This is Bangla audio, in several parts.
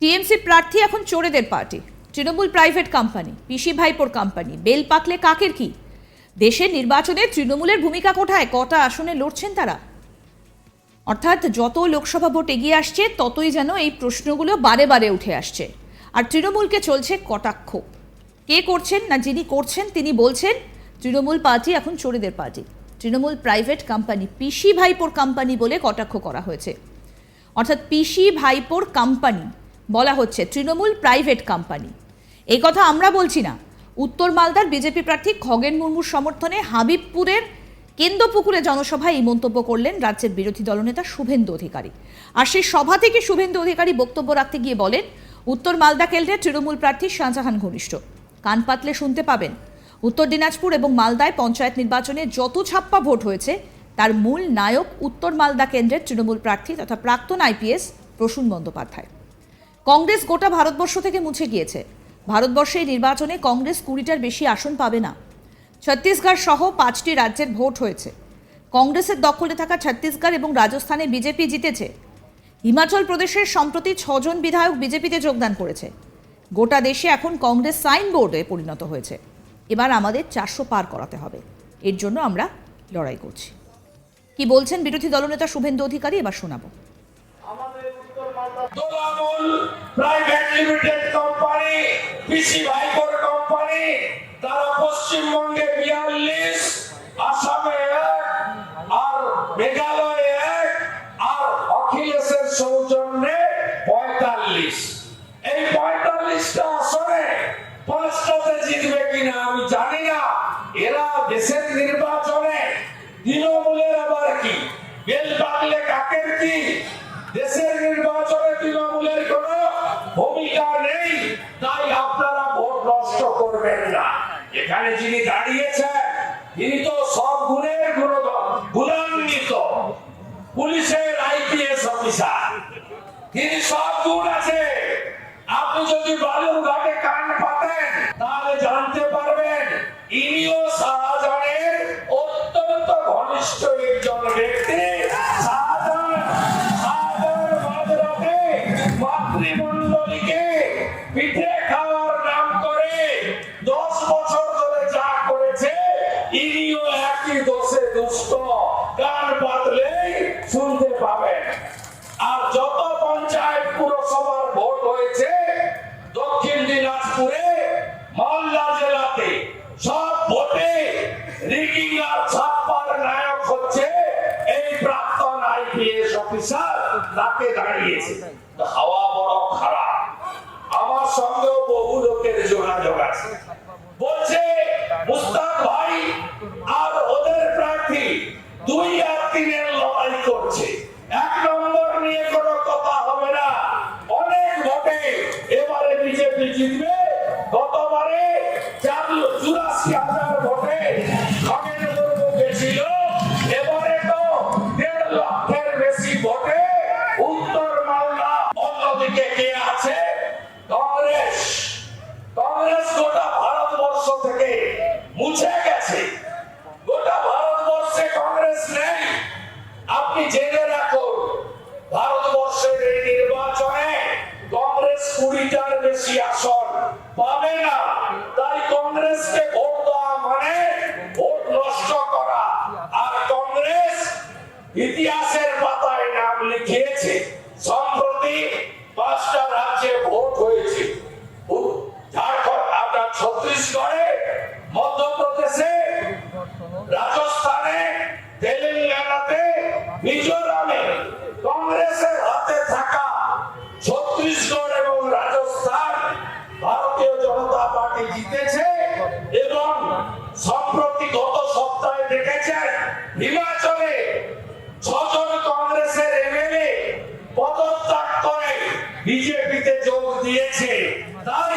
টিএমসি প্রার্থী এখন চোরেদের পার্টি। তৃণমূল প্রাইভেট কোম্পানি, পিসি ভাইপোর কোম্পানি, বেল পাকলে কাকের কি? দেশের নির্বাচনে তৃণমূলের ভূমিকা কোথায়? কটা আসনে লড়ছেন তারা? অর্থাৎ যত লোকসভা ভোট এগিয়ে আসছে, ততই যেন এই প্রশ্নগুলো বারে বারে উঠে আসছে। আর তৃণমূলকে চলছে কটাক্ষ। কে করছেন না যিনি করছেন, তিনি বলছেন, তৃণমূল পার্টি এখন চোরেদের পার্টি। তৃণমূল প্রাইভেট কোম্পানি, পিসি ভাইপোর কোম্পানি বলে কটাক্ষ করা হয়েছে। অর্থাৎ পিসি ভাইপোর কোম্পানি বলা হচ্ছে, তৃণমূল প্রাইভেট কোম্পানি। এই কথা আমরা বলছি না। উত্তর মালদার বিজেপি প্রার্থী খগেন মুর্মুর সমর্থনে হাবিবপুরের কেন্দ্রপুকুরে জনসভায় এই মন্তব্য করলেন রাজ্যের বিরোধী দলনেতা শুভেন্দু অধিকারী। আর সেই সভা থেকে শুভেন্দু অধিকারী বক্তব্য রাখতে গিয়ে বলেন, উত্তর মালদা কেন্দ্রের তৃণমূল প্রার্থী শাহজাহান ঘনিষ্ঠ। কান পাতলে শুনতে পাবেন। উত্তর দিনাজপুর এবং মালদায় পঞ্চায়েত নির্বাচনে যত ছাপ্পা ভোট হয়েছে, তার মূল নায়ক উত্তর মালদা কেন্দ্রের তৃণমূল প্রার্থী তথা প্রাক্তন আইপিএস প্রসূন বন্দ্যোপাধ্যায়। কংগ্রেস গোটা ভারতবর্ষ থেকে মুছে গিয়েছে। ভারতবর্ষে নির্বাচনে কংগ্রেস কুড়িটার বেশি আসন পাবে না। ছত্তিশগড় সহ পাঁচটি রাজ্যের ভোট হয়েছে। কংগ্রেসের দখলে থাকা ছত্তিশগড় এবং রাজস্থানে বিজেপি জিতেছে। হিমাচল প্রদেশের সম্প্রতি ছজন বিধায়ক বিজেপিতে যোগদান করেছে। গোটা দেশে এখন কংগ্রেস সাইন বোর্ডে পরিণত হয়েছে। এবার আমাদের চারশো পার করাতে হবে। এর জন্য আমরা লড়াই করছি। কি বলছেন বিরোধী দলনেতা শুভেন্দু অধিকারী? এবার শোনাবো। দোলামুল প্রাইভেট লিমিটেড কোম্পানি, পিসি ভাইপোর কোম্পানি, তারা পশ্চিমবঙ্গে বিয়াল্লিশ, আসামে আর মেঘালয়ে আর অখিলেশের সৌজন্যে পঁয়তাল্লিশ। এই পঁয়তাল্লিশটা আসনে পাঁচটাতে জিতবে কিনা আমি জানি না। এরা দেশের নির্বাচনে আপনি যদি বালুরঘাটে কান পাতেন, তাহলে জানতে পারবেন ইনিও শাহজাহানের অত্যন্ত ঘনিষ্ঠ একজন ব্যক্তি। শাহজাহান মাতৃমণ্ডলীকে পিঠে বলছে, মুস্তাক ভাই আর ওদের প্রার্থী দুই আর তিনের লড়াই করছে। এক নম্বর নিয়ে কোনো কথা হবে না। অনেক ভোটে এবারে বিজেপি জিতবে কুড়িটার বেশি আসন পাবে না, তাই কংগ্রেসকে ভোট দেওয়া মানে ভোট নষ্ট করা। আর কংগ্রেস ইতিহাসের পাতায় নাম লিখিয়েছে, সম্প্রতি পাঁচটা রাজ্যে ভোট জিতেছে এবং সম্প্রতি গত সপ্তাহে দেখেছেন হিমাচলে ছজন কংগ্রেসের এমএলএ পদত্যাগ করে বিজেপিতে যোগ দিয়েছে। তাই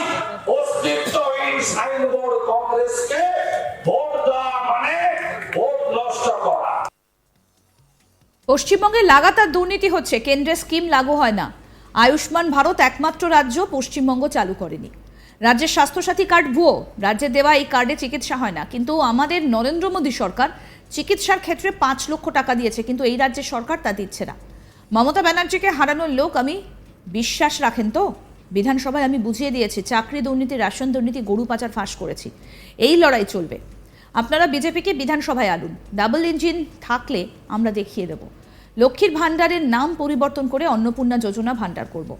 অস্তিত্বহীন সাইনবোর্ড কংগ্রেসকে মানে পশ্চিমবঙ্গে লাগাতার দুর্নীতি হচ্ছে কেন্দ্রের স্কিম লাগু হয় না। আয়ুষ্মান ভারত একমাত্র রাজ্য পশ্চিমবঙ্গ চালু করেনি। রাজ্যের স্বাস্থ্যসাথী কার্ড ভুয়ো। রাজ্যে দেওয়া এই কার্ডে চিকিৎসা হয় না। কিন্তু আমাদের নরেন্দ্র মোদী সরকার চিকিৎসার ক্ষেত্রে পাঁচ লক্ষ টাকা দিয়েছে, কিন্তু এই রাজ্যের সরকার তা দিচ্ছে না। মমতা ব্যানার্জিকে হারানোর লোক আমি বিশ্বাস রাখেন তো? বিধানসভায় আমি বুঝিয়ে দিয়েছি, চাকরি দুর্নীতি, রেশন দুর্নীতি, গরু পাচার ফাঁস করেছি। এই লড়াই চলবে। আপনারা বিজেপিকে বিধানসভায় আনুন। ডাবল ইঞ্জিন থাকলে আমরা দেখিয়ে দেব। লক্ষ্মীর ভাণ্ডারের নাম পরিবর্তন করে অন্নপূর্ণা যোজনা ভাণ্ডার করব।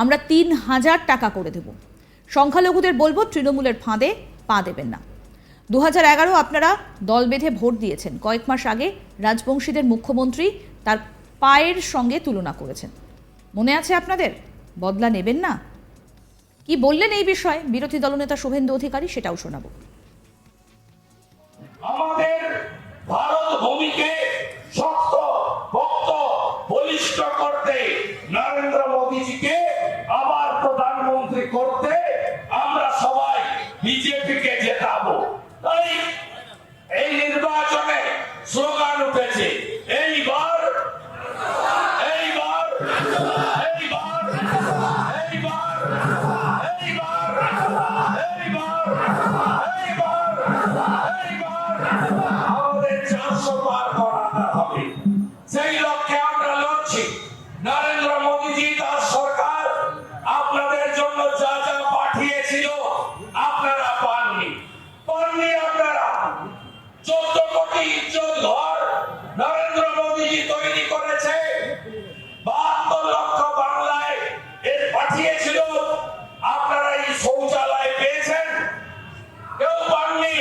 আমরা তিন হাজার টাকা করে দেব। সংখ্যালঘুদের বলব তৃণমূলের ফাঁদে পা দেবেন না। দু এগারো আপনারা দল বেঁধে ভোট দিয়েছেন। কয়েক মাস আগে রাজবংশীদের মুখ্যমন্ত্রী তার পায়ের সঙ্গে তুলনা করেছেন। মনে আছে আপনাদের? বদলা নেবেন না? কি বললেন এই বিষয়ে? বিরোধী দলনেতা শুভেন্দু অধিকারী সেটাও শোনাবো। বিজেপিকে জেতাবো। তাই এই নির্বাচনে স্লোগান উঠেছে, এইবার এইবার এইবার এইবার এইবার এইবার এইবার এইবার আমাদের চারশো পার করাতে হবে। আপনারা পাননি। পাননি আপনারা। চোদ্দ কোটি ইজ্জত ঘর নরেন্দ্র মোদীজি তৈরি করেছে। বাহাত্তর লক্ষ বাংলায় এর পাঠিয়েছিল। আপনারা এই শৌচালয় পেয়েছেন। কেউ পাননি।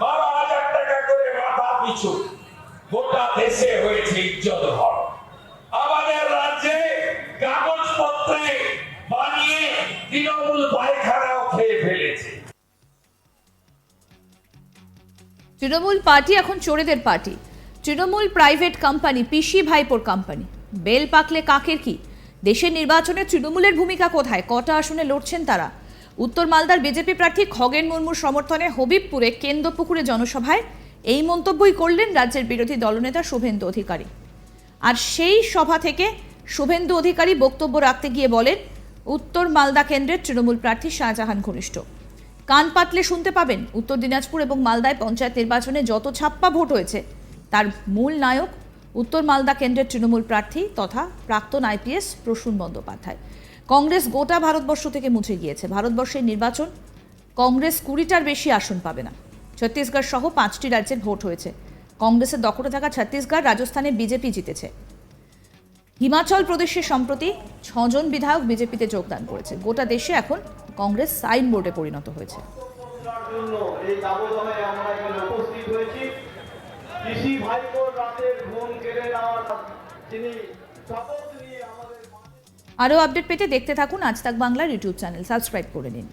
বারো হাজার টাকা করে মাথা পিছু। গোটা দেশে হয়েছে ইজ্জত ঘর। আমাদের রাজ্যে কাগজপত্রে বানিয়ে তৃণমূল পায়খানাও খেয়ে ফেলেছে। তৃণমূল পার্টি এখন চোরেদের পার্টি। তৃণমূল প্রাইভেট কোম্পানি, পিসি ভাইপোর কোম্পানি। বেল পাকলে কাকের কি? দেশের নির্বাচনে তৃণমূলের ভূমিকা কোথায়? কটা আসনে লড়ছেন তারা? উত্তর মালদার বিজেপি প্রার্থী খগেন মুর্মুর সমর্থনে হবিবপুরে কেন্দ্রপুকুরে জনসভায় এই মন্তব্যই করলেন রাজ্যের বিরোধী দলনেতা শুভেন্দু অধিকারী। আর সেই সভা থেকে শুভেন্দু অধিকারী বক্তব্য রাখতে গিয়ে বলেন, উত্তর মালদা কেন্দ্রের তৃণমূল প্রার্থী শাহজাহান ঘনিষ্ঠ। কান পাতলে শুনতে পাবেন। উত্তর দিনাজপুর এবং মালদায় পঞ্চায়েত নির্বাচনে যত ছাপ্পা ভোট হয়েছে, তার মূল নায়ক উত্তর মালদা কেন্দ্রের তৃণমূল প্রার্থী তথা প্রাক্তন আইপিএস প্রসূন বন্দ্যোপাধ্যায়। কংগ্রেস গোটা ভারতবর্ষ থেকে মুছে গিয়েছে। ভারতবর্ষের নির্বাচন কংগ্রেস কুড়িটার বেশি আসন পাবে না। ছত্তিশগড় সহ পাঁচটি রাজ্যের ভোট হয়েছে। কংগ্রেসের দখলে থাকা ছত্তিশগড়, রাজস্থানে বিজেপি জিতেছে। হিমাচল প্রদেশে সম্প্রতি ছজন বিধায়ক বিজেপিতে যোগদান করেছে। গোটা দেশে এখন কংগ্রেস সাইনবোর্ডে পরিণত হয়েছে। আরও আপডেট পেতে দেখতে থাকুন আজ তাক বাংলার ইউটিউব চ্যানেল। সাবস্ক্রাইব করে নিন।